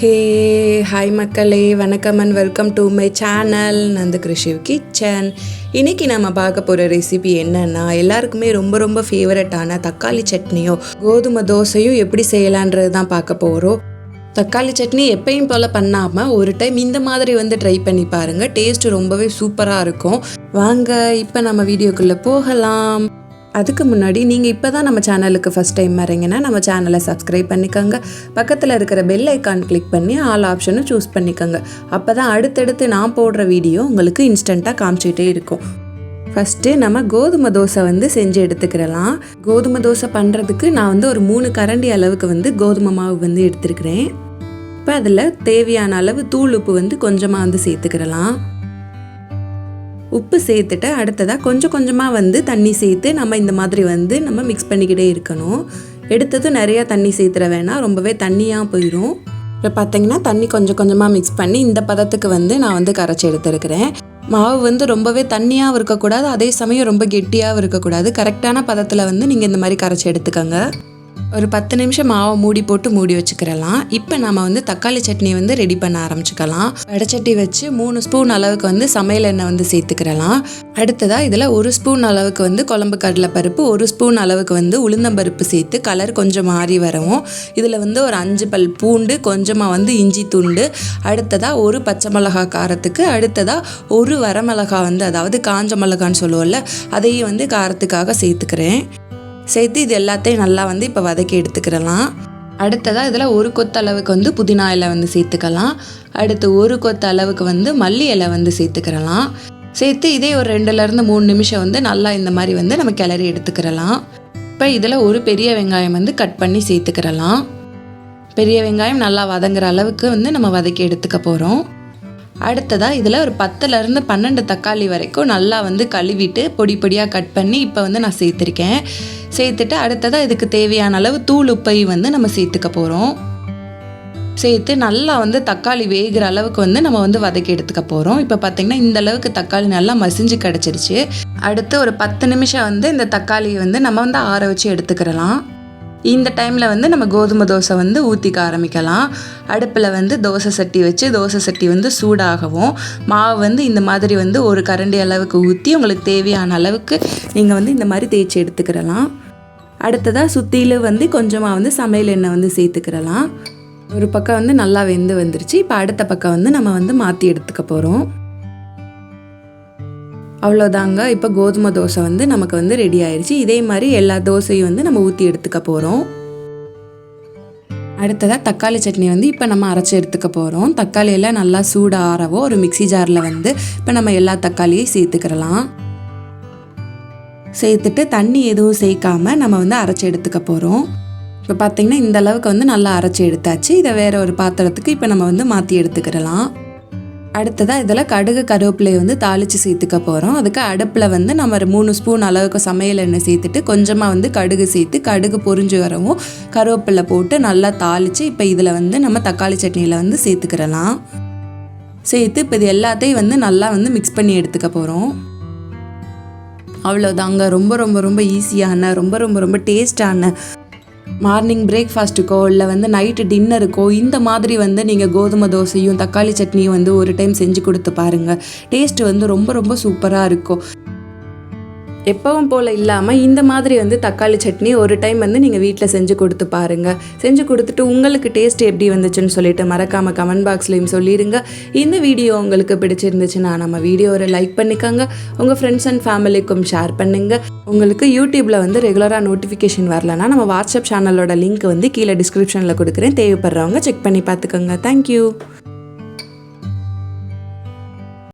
ஹே hi மக்களே வணக்கம் and welcome to my channel Nandu Krishiv kitchen இன்றைக்கி நம்ம பார்க்க போகிற ரெசிபி என்னென்னா எல்லாருக்குமே ரொம்ப ரொம்ப ஃபேவரட்டான தக்காளி சட்னியோ கோதுமை தோசையும் எப்படி செய்யலான்றது தான் பார்க்க போகிறோம் தக்காளி சட்னி எப்பயும் போல் பண்ணாமல் ஒரு டைம் இந்த மாதிரி வந்து ட்ரை பண்ணி பாருங்கள் டேஸ்ட்டு ரொம்பவே சூப்பராக இருக்கும். வாங்க இப்போ நம்ம வீடியோக்குள்ளே போகலாம். அதுக்கு முன்னாடி நீங்கள் இப்போ தான் நம்ம சேனலுக்கு ஃபஸ்ட் டைம் வரீங்கன்னா நம்ம சேனலை சப்ஸ்கிரைப் பண்ணிக்கோங்க. பக்கத்தில் இருக்கிற பெல் ஐக்கான் கிளிக் பண்ணி ஆல் ஆப்ஷனும் சூஸ் பண்ணிக்கோங்க. அப்போ தான் அடுத்தடுத்து நான் போடுற வீடியோ உங்களுக்கு இன்ஸ்டண்ட்டாக காமிச்சிட்டே இருக்கும். ஃபஸ்ட்டு நம்ம கோதுமை தோசை வந்து செஞ்சு எடுத்துக்கிறலாம். கோதுமை தோசை பண்ணுறதுக்கு நான் வந்து ஒரு மூணு கரண்டி அளவுக்கு வந்து கோதுமை மாவு வந்து எடுத்துருக்கிறேன். இப்போ அதில் தேவையான அளவு தூள் உப்பு வந்து கொஞ்சமாக வந்து சேர்த்துக்கிறலாம். உப்பு சேர்த்துட்டு அடுத்ததாக கொஞ்சம் கொஞ்சமாக வந்து தண்ணி சேர்த்து நம்ம இந்த மாதிரி வந்து நம்ம மிக்ஸ் பண்ணிக்கிட்டே இருக்கணும். எடுத்ததும் நிறையா தண்ணி சேர்த்துற வேணாம். ரொம்பவே தண்ணியாக போயிடும் இப்போ பார்த்தீங்கன்னா தண்ணி கொஞ்சம் கொஞ்சமாக மிக்ஸ் பண்ணி இந்த பதத்துக்கு வந்து நான் வந்து கரைச்சி எடுத்துருக்கிறேன். மாவு வந்து ரொம்பவே தண்ணியாகவும் இருக்கக்கூடாது அதே சமயம் ரொம்ப கெட்டியாகவும் இருக்கக்கூடாது. கரெக்டான பதத்தில் வந்து நீங்கள் இந்த மாதிரி கரைச்சி எடுத்துக்கோங்க. ஒரு பத்து நிமிஷம் மாவை மூடி போட்டு மூடி வச்சுக்கிறலாம். இப்போ நம்ம வந்து தக்காளி சட்னி வந்து ரெடி பண்ண ஆரம்பிச்சுக்கலாம். வடச்சட்டி வச்சு மூணு ஸ்பூன் அளவுக்கு வந்து சமையல் எண்ணெய் வந்து சேர்த்துக்கிறலாம். அடுத்ததாக இதில் ஒரு ஸ்பூன் அளவுக்கு வந்து குழம்பு கடலை பருப்பு ஒரு ஸ்பூன் அளவுக்கு வந்து உளுந்தம்பருப்பு சேர்த்து கலர் கொஞ்சம் மாறி வரவும் இதில் வந்து ஒரு அஞ்சு பல் பூண்டு கொஞ்சமாக வந்து இஞ்சி துண்டு அடுத்ததாக ஒரு பச்சை மிளகா காரத்துக்கு அடுத்ததாக ஒரு வரமிளகா வந்து அதாவது காஞ்ச மிளகான்னு சொல்லுவோம்ல அதையும் வந்து காரத்துக்காக சேர்த்துக்கிறேன். சேர்த்து இது எல்லாத்தையும் நல்லா வந்து இப்போ வதக்கி எடுத்துக்கிறலாம். அடுத்ததாக இதில் ஒரு கொத்து அளவுக்கு வந்து புதினா இலை வந்து சேர்த்துக்கலாம். அடுத்து ஒரு கொத்து அளவுக்கு வந்து மல்லி இலை வந்து சேர்த்துக்கிறலாம். சேர்த்து இதே ஒரு ரெண்டுலேருந்து மூணு நிமிஷம் வந்து நல்லா இந்த மாதிரி வந்து நம்ம கிளறி எடுத்துக்கிறலாம். இப்போ இதில் ஒரு பெரிய வெங்காயம் வந்து கட் பண்ணி சேர்த்துக்கிறலாம். பெரிய வெங்காயம் நல்லா வதங்குற அளவுக்கு வந்து நம்ம வதக்கி எடுத்துக்க போகிறோம் அடுத்ததாக இதில் ஒரு பத்துலேருந்து பன்னெண்டு தக்காளி வரைக்கும் நல்லா வந்து கழுவிட்டு பொடி பொடியாக கட் பண்ணி இப்போ வந்து நான் சேர்த்துருக்கேன். சேர்த்துட்டு அடுத்ததாக இதுக்கு தேவையான அளவு தூள் உப்பை வந்து நம்ம சேர்த்துக்க போகிறோம் சேர்த்து நல்லா வந்து தக்காளி வேகிற அளவுக்கு வந்து நம்ம வந்து வதக்கி எடுத்துக்க போகிறோம் இப்போ பார்த்திங்கன்னா இந்த அளவுக்கு தக்காளி நல்லா மசிஞ்சு கிடச்சிருச்சு. அடுத்து ஒரு பத்து நிமிஷம் வந்து இந்த தக்காளியை வந்து நம்ம வந்து ஆற வச்சு எடுத்துக்கிறலாம் இந்த டைமில் வந்து நம்ம கோதுமை தோசை வந்து ஊற்றிக்க ஆரம்பிக்கலாம். அடுப்பில் வந்து தோசை சட்டி வச்சு தோசை சட்டி வந்து சூடாகவும் மாவு வந்து இந்த மாதிரி வந்து ஒரு கரண்டி அளவுக்கு ஊற்றி உங்களுக்கு தேவையான அளவுக்கு நீங்கள் வந்து இந்த மாதிரி தேய்ச்சி எடுத்துக்கிறலாம் அடுத்ததாக சுற்றிலும் வந்து கொஞ்சமாக வந்து சமையல் எண்ணெய் வந்து சேர்த்துக்கிறலாம். ஒரு பக்கம் வந்து நல்லா வெந்து வந்துருச்சு. இப்போ அடுத்த பக்கம் வந்து நம்ம வந்து மாற்றி எடுத்துக்க போகிறோம் அவ்வளோதாங்க. இப்போ கோதுமை தோசை வந்து நமக்கு வந்து ரெடி ஆயிடுச்சு இதே மாதிரி எல்லா தோசையும் வந்து நம்ம ஊற்றி எடுத்துக்க போகிறோம் அடுத்ததாக தக்காளி சட்னி வந்து இப்போ நம்ம அரைச்சி எடுத்துக்க போகிறோம் தக்காளியெல்லாம் நல்லா சூடாக ஆறவோ ஒரு மிக்சி ஜாரில் வந்து இப்போ நம்ம எல்லா தக்காளியும் சேர்த்துக்கிறலாம். சேர்த்துட்டு தண்ணி எதுவும் சேர்க்காமல் நம்ம வந்து அரைச்சி எடுத்துக்க போகிறோம் இப்போ பார்த்தீங்கன்னா இந்த அளவுக்கு வந்து நல்லா அரைச்சி எடுத்தாச்சு. இதை வேறு ஒரு பாத்திரத்துக்கு இப்போ நம்ம வந்து மாற்றி எடுத்துக்கிறலாம் அடுத்ததாக இதில் கடுகு கருவேப்பிலையை வந்து தாளித்து சேர்த்துக்க போகிறோம் அதுக்கு அடுப்பில் வந்து நம்ம ஒரு மூணு ஸ்பூன் அளவுக்கு சமையல் எண்ணெய் சேர்த்துட்டு கொஞ்சமாக வந்து கடுகு சேர்த்து கடுகு பொறிஞ்சு வரவும் கருவேப்பிலை போட்டு நல்லா தாளித்து இப்போ இதில் வந்து நம்ம தக்காளி சட்னியில் வந்து சேர்த்துக்கிறலாம் சேர்த்து இப்போ இது எல்லாத்தையும் வந்து நல்லா வந்து மிக்ஸ் பண்ணி எடுத்துக்க போகிறோம் அவ்வளோதாங்க ரொம்ப ரொம்ப ரொம்ப ஈஸியான ரொம்ப ரொம்ப ரொம்ப டேஸ்டான மார்னிங் பிரேக்ஃபாஸ்ட்டுக்கோ இல்லை வந்து நைட்டு டின்னருக்கோ இந்த மாதிரி வந்து நீங்கள் கோதுமை தோசையும் தக்காளி சட்னியும் வந்து ஒரு டைம் செஞ்சு கொடுத்து பாருங்கள் டேஸ்ட் வந்து ரொம்ப ரொம்ப சூப்பராக இருக்கும். எப்பவும் போல் இல்லாமல் இந்த மாதிரி வந்து தக்காளி சட்னி ஒரு டைம் வந்து நீங்கள் வீட்டில் செஞ்சு கொடுத்து பாருங்கள் செஞ்சு கொடுத்துட்டு உங்களுக்கு டேஸ்ட் எப்படி வந்துச்சுன்னு சொல்லிட்டு மறக்காமல் கமெண்ட் பாக்ஸ்லேயும் சொல்லிடுங்க. இந்த வீடியோ உங்களுக்கு பிடிச்சிருந்துச்சுன்னா நம்ம வீடியோவை லைக் பண்ணிக்கோங்க. உங்கள் ஃப்ரெண்ட்ஸ் அண்ட் ஃபேமிலிக்கும் ஷேர் பண்ணுங்கள் உங்களுக்கு யூடியூப்பில் வந்து ரெகுலராக நோட்டிஃபிகேஷன் வரலன்னா நம்ம வாட்ஸ்அப் சேனலோட லிங்க் வந்து கீழே டிஸ்கிரிப்ஷனில் கொடுக்குறேன். தேவைப்படுறவங்க செக் பண்ணி பார்த்துக்கோங்க. தேங்க்யூ